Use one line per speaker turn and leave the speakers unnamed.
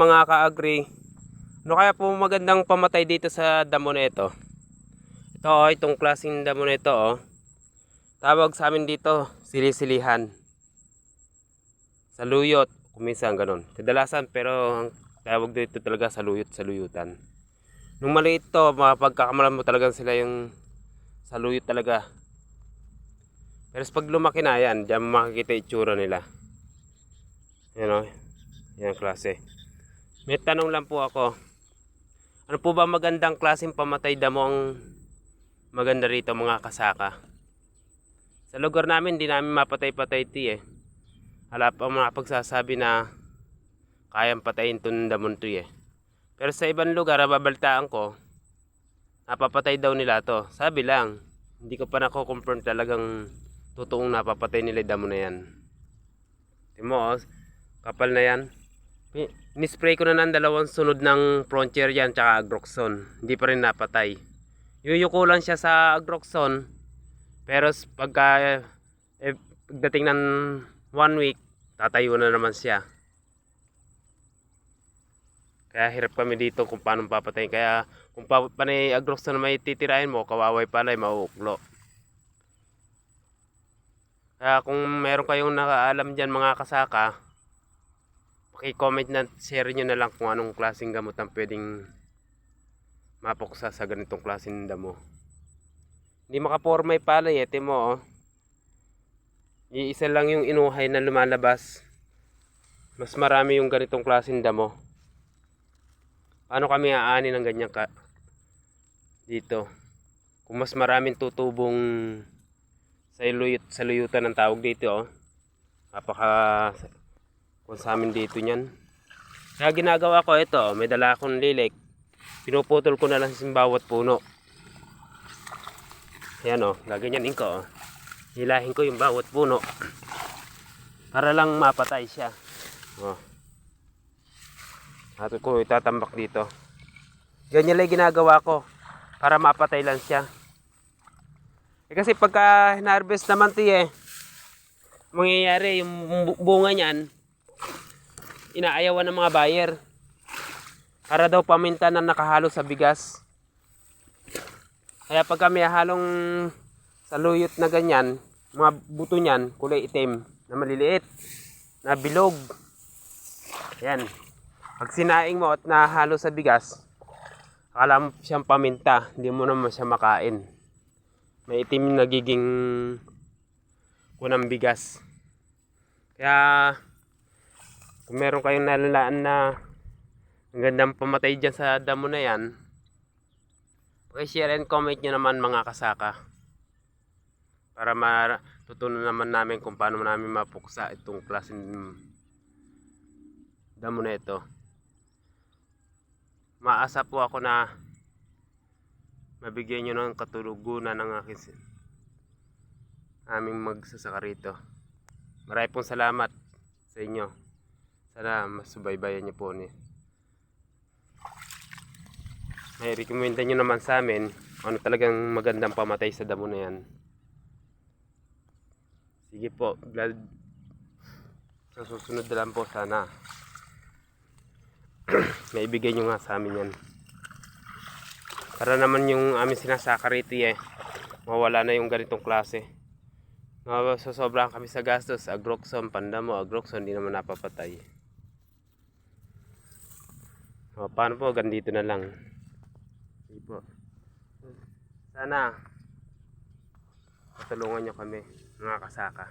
mga ka-agri. Ano kaya po magandang pamatay dito sa damo na ito? Ito oh, itong klaseng damo na ito oh. Tawag sa amin dito, silisilihan. Saluyot, kuminsan ganun. Kadalasan pero ang tawag dito talaga saluyot, saluyutan. Nung maliit to, mapagkakamalan mo talaga sila yung saluyot talaga. Pero pag lumaki na yan, diyan makikita itsura nila. Yan o, yan ang klase. May tanong lang po ako. Ano po ba magandang klaseng pamatay damo ang maganda rito mga kasaka? Sa lugar namin, di namin mapatay-patay ti eh. Wala pa mga pagsasabi na kayang patayin itong damon to eh. Pero sa ibang lugar, babaltaan ko, napapatay daw nila to. Sabi lang, hindi ko pa nako-confirm talagang totoong napapatay nila yung damo na yan. Timo, oh, kapal na yan. Nispray ko na ng dalawang sunod ng Frontier yan tsaka Agroxon. Hindi pa rin napatay. Yuyuko lang siya sa Agroxon. Pero pagka eh, pagdating ng one week, tatayo na naman siya. Kaya hirap kami dito kung paano papatayin. Kaya kung pa, panay Agroxon na may titirahin mo, kawaway pala, mauuklo. Kaya kung meron kayong nakaalam dyan mga kasaka, paki-comment na share nyo na lang kung anong klaseng gamot ang pwedeng mapuksa sa ganitong klaseng damo. Hindi makaporma yung palay eh, mo oh. Iisa lang yung inuhay na lumalabas. Mas marami yung ganitong klaseng damo. Paano kami aani ng ganyan ka dito? Kung mas maraming tutubong sa luyut sa luyutan ng tawag dito oh. Napaka kung sa amin dito niyan. Kaya ginagawa ko ito, may dala akong lilik. Pinuputol ko na lang sa bawat puno. Ayan oh, gaganyanin ko oh. Hilahin ko yung bawat puno. Para lang mapatay siya. Oh. At ko itatambak dito. Ganyan lang ginagawa ko. Para mapatay lang siya. Eh kasi pagka hinarvest naman ti eh, mangyayari yung bu- bunga niyan, inaayawan ng mga buyer. Para daw paminta na nakahalo sa bigas. Kaya pagka may halong saluyot na ganyan, mga buto niyan, kulay itim, na maliliit, na bilog. Yan. Pag sinaing mo at nahalo sa bigas, akala mo siyang paminta, hindi mo naman siya makain. May itim na nagiging kunang bigas. Kaya, kung meron kayong nalalaan na ang gandang pamatay dyan sa damo na yan, share and comment nyo naman mga kasaka. Para matutunan naman namin kung paano namin mapuksa itong klaseng damo na ito. Maasa po ako na mabigyan nyo ng katulugunan ng aking aming magsasaka rito. Maraming pong salamat sa inyo. Sana masubaybayan nyo po ni. May rekomenda nyo naman sa amin ano talagang magandang pamatay sa damo na yan. Sige po, glad sa susunod na lang po sana. May ibigay nyo nga sa amin yan. Para naman yung aming sinasaka rito eh, mawala na yung ganitong klase. Masasobrahan kami sa gastos, agroxon, pandamo, agroxon, hindi naman napapatay. O, paano po, ganito na lang. Sige po. Sana, patulungan nyo kami, mga kasaka.